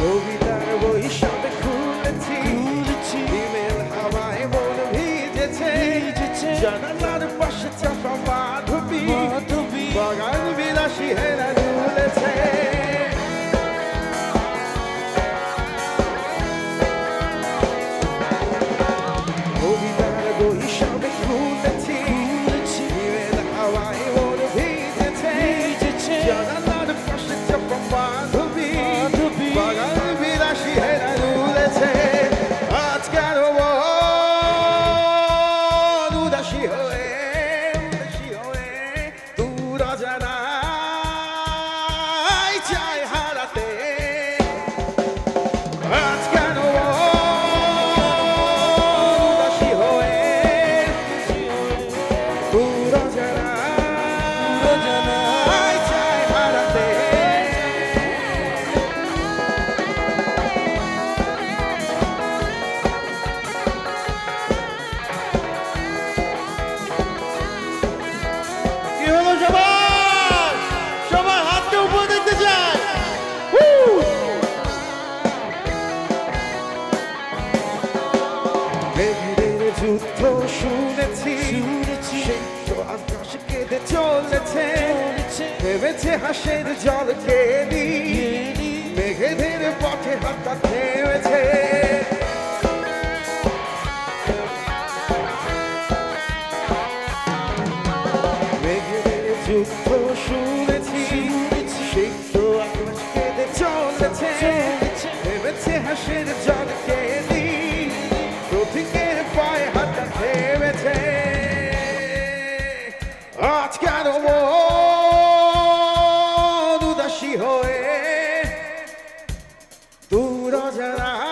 কবিতার বই সব খুলেছি। ইমেল হাওয়ায় মন ভিজেছে। জানালা Georgia সূত্র শুনেছি কেঁদে চলেছে, ভেবেছে হাসের জল কেদি, মেঘেদের পথে হাতা থেমেছে যুদ্ধ শুনেছি, সেই আকাশ কেঁদে চলেছে আজকার উদাসী হয়ে তুরা যারা